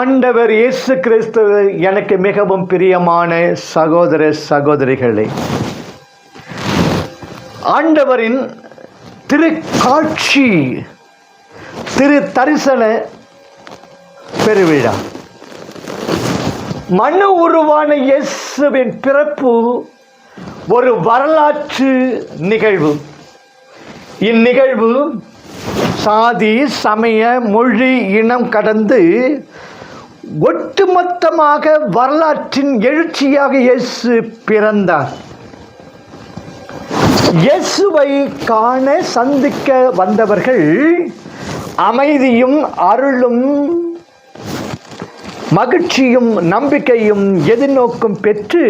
ஆண்டவர் இயேசு கிறிஸ்து எனக்கு மிகவும் பிரியமான சகோதர சகோதரிகளே ஆண்டவரின் திருக்காட்சி திரு தரிசன பெருவிழா. மனு உருவான இயேசுவின் பிறப்பு ஒரு வரலாற்று நிகழ்வு. இந்நிகழ்வு சாதி சமய மொழி இனம் கடந்து ஒட்டுமொத்தமாக வரலாற்றின் எழுச்சியாக இயேசு பிறந்தார். இயேசுவை காண சந்திக்க வந்தவர்கள் அமைதியும் அருளும் மகிழ்ச்சியும் நம்பிக்கையும் எதிர்நோக்கும் பெற்று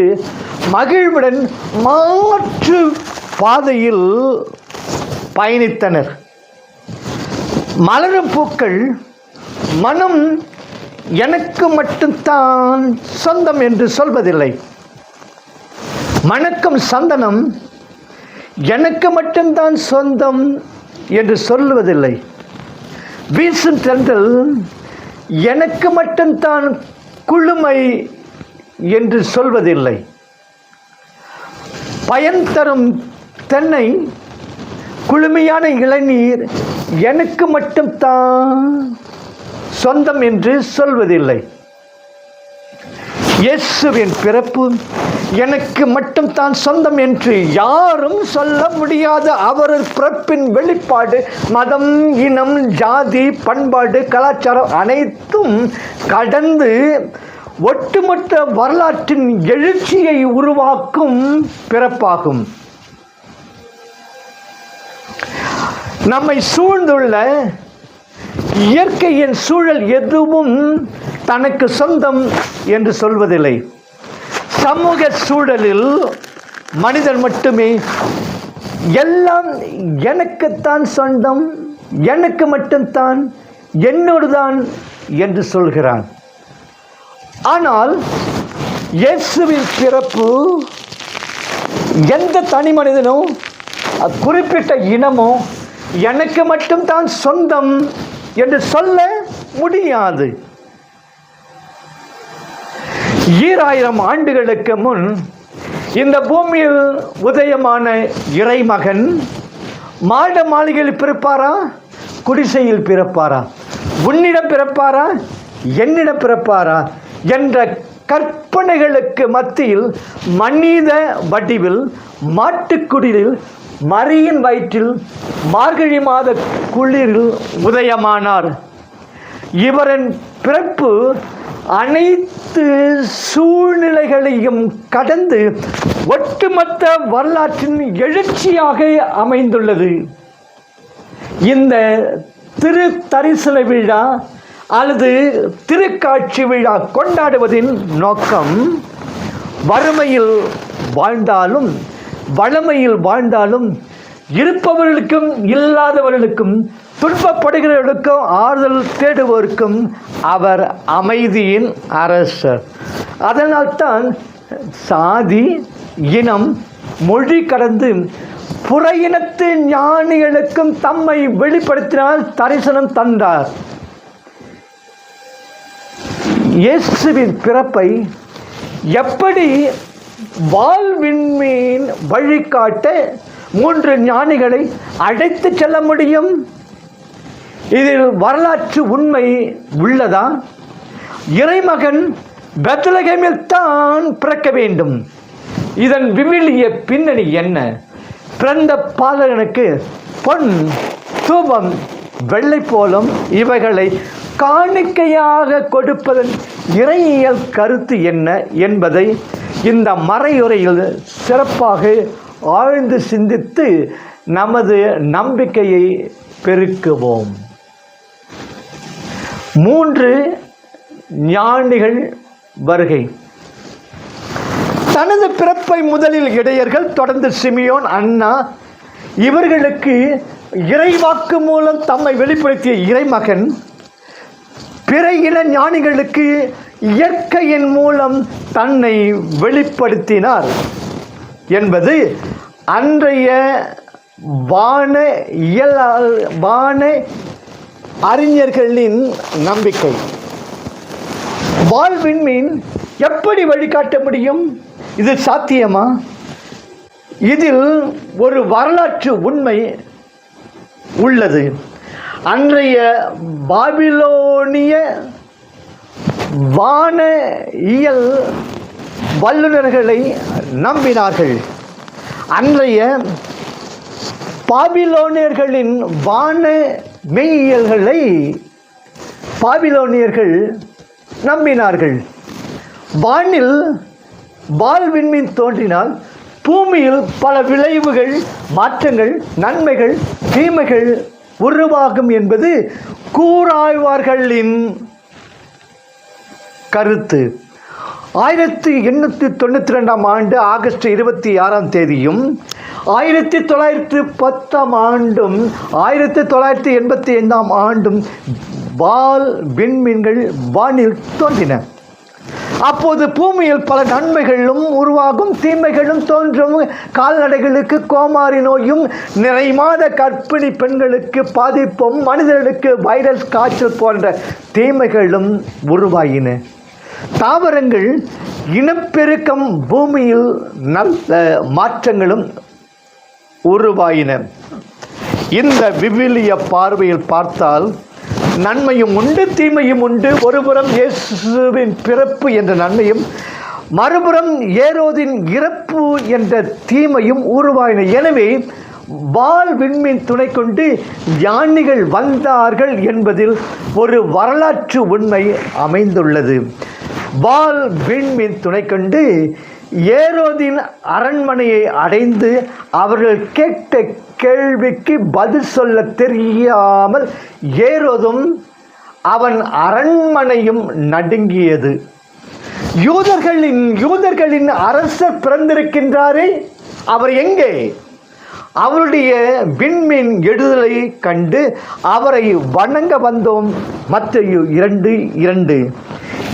மகிழ்வுடன் மாற்று பாதையில் பயணித்தனர். மலரும் பூக்கள் மனம் எனக்கு மட்டும்தான் சொந்தம் என்று சொல்வதில்லை. மணக்கும் சந்தனம் எனக்கு மட்டும்தான் சொந்தம் என்று சொல்லுவதில்லை. வீசும் தென்றல் எனக்கு மட்டும்தான் குளுமை என்று சொல்வதில்லை. பயன் தரும் தென்னை குளுமையான இளநீர் எனக்கு மட்டும்தான் சொந்தம் என்று சொல்வதில்லை. இயேசுவின் பிறப்பு எனக்கு மட்டும்தான் சொந்தம் என்று யாரும் சொல்ல முடியாத. அவரது பிறப்பின் வெளிப்பாடு மதம் இனம் ஜாதி பண்பாடு கலாச்சாரம் அனைத்தும் கடந்து ஒட்டுமொத்த வரலாற்றின் எழுச்சியை உருவாக்கும் பிறப்பாகும். நம்மை சூழ்ந்துள்ள இயற்கையின் சூழல் எதுவும் தனக்கு சொந்தம் என்று சொல்வதில்லை. சமூக சூழலில் மனிதன் மட்டுமே எல்லாம் எனக்குத்தான் சொந்தம் எனக்கு மட்டும்தான் என்னோடுதான் என்று சொல்கிறான். ஆனால் இயேசுவின் பிறப்பு எந்த தனி மனிதனும் குறிப்பிட்ட இனமோ எனக்கு மட்டும்தான் சொந்தம் என்று சொல்ல முடியாது. ஈராயிரம் ஆண்டுகளுக்கு முன் இந்த பூமியில் உதயமான இறைமகன் மாட மாளிகையில் பிறப்பாரா? குடிசையில் பிறப்பாரா? உன்னிடம் பிறப்பாரா? என்னிடம் பிறப்பாரா? என்ற கற்பனைகளுக்கு மத்தியில் மனித வடிவில் மாட்டுக்குடியில் மரியின் வயிற்றில் மார்கழி மாத குளிரில் உதயமானார். இவரின் பிறப்பு அனைத்து சூழ்நிலைகளையும் கடந்து ஒட்டுமொத்த வரலாற்றின் எழுச்சியாக அமைந்துள்ளது. இந்த திரு தரிசன விழா அல்லது திருக்காட்சி விழா கொண்டாடுவதின் நோக்கம் வறுமையில் வாழ்ந்தாலும் வளமையில் வாழ்ந்தாலும் இருப்பவர்களுக்கும் இல்லாதவர்களுக்கும் துன்பப்படுகிறவர்களுக்கும் ஆறுதல் தேடுவோருக்கும் அவர் அமைதியின் அரசர். அதனால்தான் சாதி இனம் மொழி கடந்து புற இனத்து ஞானிகளுக்கும் தம்மை வெளிப்படுத்தினால் தரிசனம் தந்தார். இயேசுவின் பிறப்பை எப்படி வாழ்வின்மீன் வழிகாட்ட மூன்று ஞானிகளை அழைத்து செல்ல முடியும். இதில் வரலாற்று உண்மை உள்ளதா? இறைமகன் பெத்தலகமில் தான் பிறக்க வேண்டும். இதன் விவிலிய பின்னணி என்ன? பிறந்த பாலகனுக்கு பொன் தூபம் வெள்ளை போலும் இவைகளை காணிக்கையாக கொடுப்பதன் இறையியல் கருத்து என்ன என்பதை இந்த மறையுறையில் சிறப்பாக ஆழ்ந்து சிந்தித்து நமது நம்பிக்கையை பெருக்குவோம். மூன்று ஞானிகள் வருகை. தனது பிறப்பை முதலில் இடையர்கள் தொடர்ந்து சிமியோன் அண்ணா இவர்களுக்கு இறைவாக்கு மூலம் தம்மை வெளிப்படுத்திய இறைமகன் பிற இன ஞானிகளுக்கு இயற்கையின் மூலம் தன்னை வெளிப்படுத்தினார் என்பது அன்றைய வான இயல் வான அறிஞர்களின் நம்பிக்கை. வாழ்வின்மீன் எப்படி வழிகாட்ட முடியும்? இது சாத்தியமா? இதில் ஒரு வரலாற்று உண்மை உள்ளது. அன்றைய பாபிலோனிய வான இயல் வல்லுநர்களை நம்பினார்கள். அன்றைய பாபிலோனியர்களின் வான மெய்யியல்களை பாபிலோனியர்கள் நம்பினார்கள். வானில் வாழ்வின்மின் தோன்றினால் பூமியில் பல விளைவுகள் மாற்றங்கள் நன்மைகள் தீமைகள் உருவாகும் என்பது கூராய்வார்களின் கருத்து. ஆயிரத்தி எண்ணூற்றி தொண்ணூற்றி ரெண்டாம் ஆண்டு ஆகஸ்ட் இருபத்தி ஆறாம் தேதியும் ஆயிரத்தி தொள்ளாயிரத்தி பத்தாம் ஆண்டும் ஆயிரத்தி தொள்ளாயிரத்தி எண்பத்தி ஐந்தாம் ஆண்டும் வால் விண்மீன்கள் வானில் தோன்றின. அப்போது பூமியில் பல நன்மைகளும் உருவாகும் தீமைகளும் தோன்றும். கால்நடைகளுக்கு கோமாரி நோயும் நிறைமாத கற்பிணி பெண்களுக்கு பாதிப்பும் மனிதர்களுக்கு வைரஸ் காய்ச்சல் போன்ற தீமைகளும் உருவாயின. தாவரங்கள் இனப்பெருக்கம் பூமியில் நல்ல மாற்றங்களும் உருவாயின. இந்த விவிலிய பார்வையில் பார்த்தால் நன்மையும் உண்டு தீமையும் உண்டு. ஒருபுறம் இயேசுவின் பிறப்பு என்ற நன்மையும் மறுபுறம் ஏரோதின் இறப்பு என்ற தீமையும் உருவாயின. எனவே வால் விண்மீன் துணை கொண்டு யானைகள் வந்தார்கள் என்பதில் ஒரு வரலாற்று உண்மை அமைந்துள்ளது. பால் விண்மீன் துணை கொண்டு ஏரோதின் அரண்மனையை அடைந்து அவர்கள் கேட்ட கேள்விக்கு பதில் சொல்ல தெரியாமல் ஏரோதும் அவன் அரண்மனையும் நடுங்கியது. யூதர்களின் யூதர்களின் அரசர் பிறந்திருக்கின்றாரே அவர் எங்கே? அவருடைய விண்மீன் எழுதலை கண்டு அவரை வணங்க வந்தோம் மற்ற இரண்டு இரண்டு.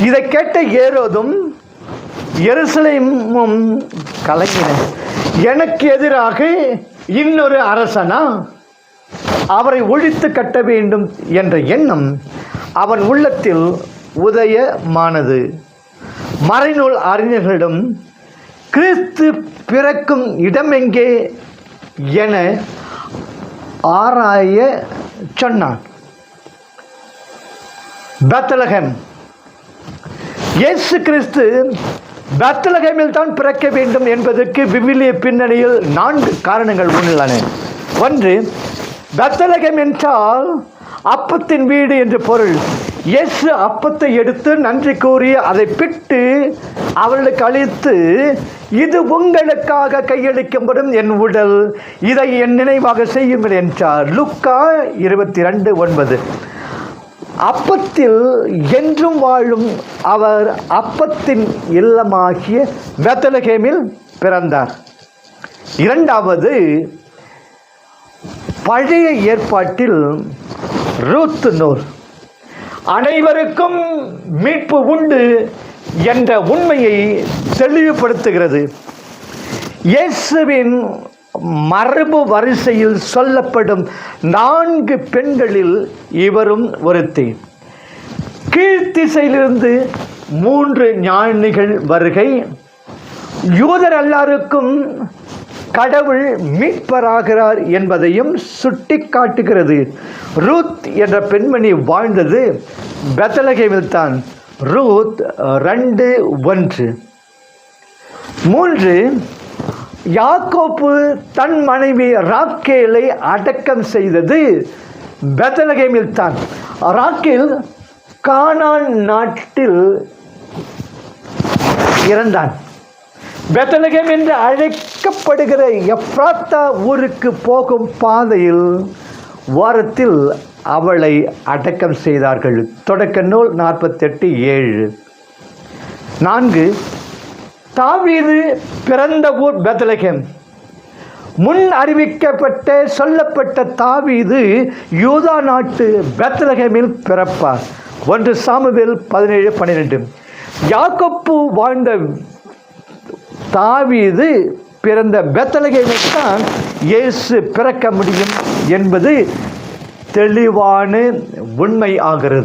இதை கேட்ட ஏரோதும் எருசலேமும் கலங்கின. எனக்கு எதிராக இன்னொரு அரசனா? அவரை ஒழித்து கட்ட வேண்டும் என்ற எண்ணம் அவன் உள்ளத்தில் உதயமானது. மறைநூல் அறிஞர்களிடம் கிறிஸ்து பிறக்கும் இடம் எங்கே? என ஆராய சொன்னான். பெத்தலகம் இயேசு கிறிஸ்து பெத்தலகமில் தான் பிறக்க வேண்டும் என்பதற்கு விவிலிய பின்னணியில் நான்கு காரணங்கள் உள்ளன ஒன்று பெத்தலகம் என்றால் அப்பத்தின் வீடு என்று பொருள். இயேசு அப்பத்தை எடுத்து நன்றி கூறி அதை பிட்டு அவர்களுக்கு அளித்து இது உங்களுக்காக கையளிக்கப்படும் என் உடல் இதை என் நினைவாக செய்யுங்கள் என்றார். லுக்கா இருபத்தி ரெண்டு ஒன்பது. அப்பத்தில் என்றும் வாழும் அவர் அப்பத்தின் இல்லமாகிய வெத்தலகேமில் பிறந்தார். இரண்டாவது பழைய ஏற்பாட்டில் ரூத் நூல். அனைவருக்கும் மீட்பு உண்டு என்ற உண்மையை தெளிவுபடுத்துகிறது. இயேசுவின் மரபு வரிசையில் சொல்லப்படும் நான்கு பெண்களில் இவரும் ஒருத்தி. கீழ்த்திசையிலிருந்து மூன்று ஞானிகள் வருகை. யூதர் எல்லாருக்கும் கடவுள் மீட்பராகிறார் என்பதையும் சுட்டி காட்டுகிறது ரூத் என்ற பெண்மணி வாழ்ந்தது பெத்தலகேமில் தான். ரூத் ரெண்டு ஒன்று. மூன்று யாக்கோப்பு தன் மனைவி ராக்கேலை அடக்கம் செய்தது பெத்தலகேமில் தான். ராக்கேல் கானான் நாட்டில் இறந்தான். பெத்தலகம் என்று அழைக்கப்படுகிற எப்ராத்தா ஊருக்கு போகும் பாதையில் வாரத்தில் அவளை அடக்கம் செய்தார்கள். தொடக்க நூல் நாற்பத்தெட்டு ஏழு. நான்கு தாவீது பிறந்த ஊர் பெத்தலகம். முன் அறிவிக்கப்பட்ட சொல்லப்பட்ட தாவீது யூதா நாட்டு பெத்தலகமில் பிறப்பார். ஒன்று சாமுவேல் பதினேழு பன்னிரெண்டு. யாக்கப்பு வாழ்ந்த தாவீது பிறந்த பெத்தலகேமில் தான் இயேசு பிறக்க முடியும் என்பது தெளிவான உண்மை ஆகிறது.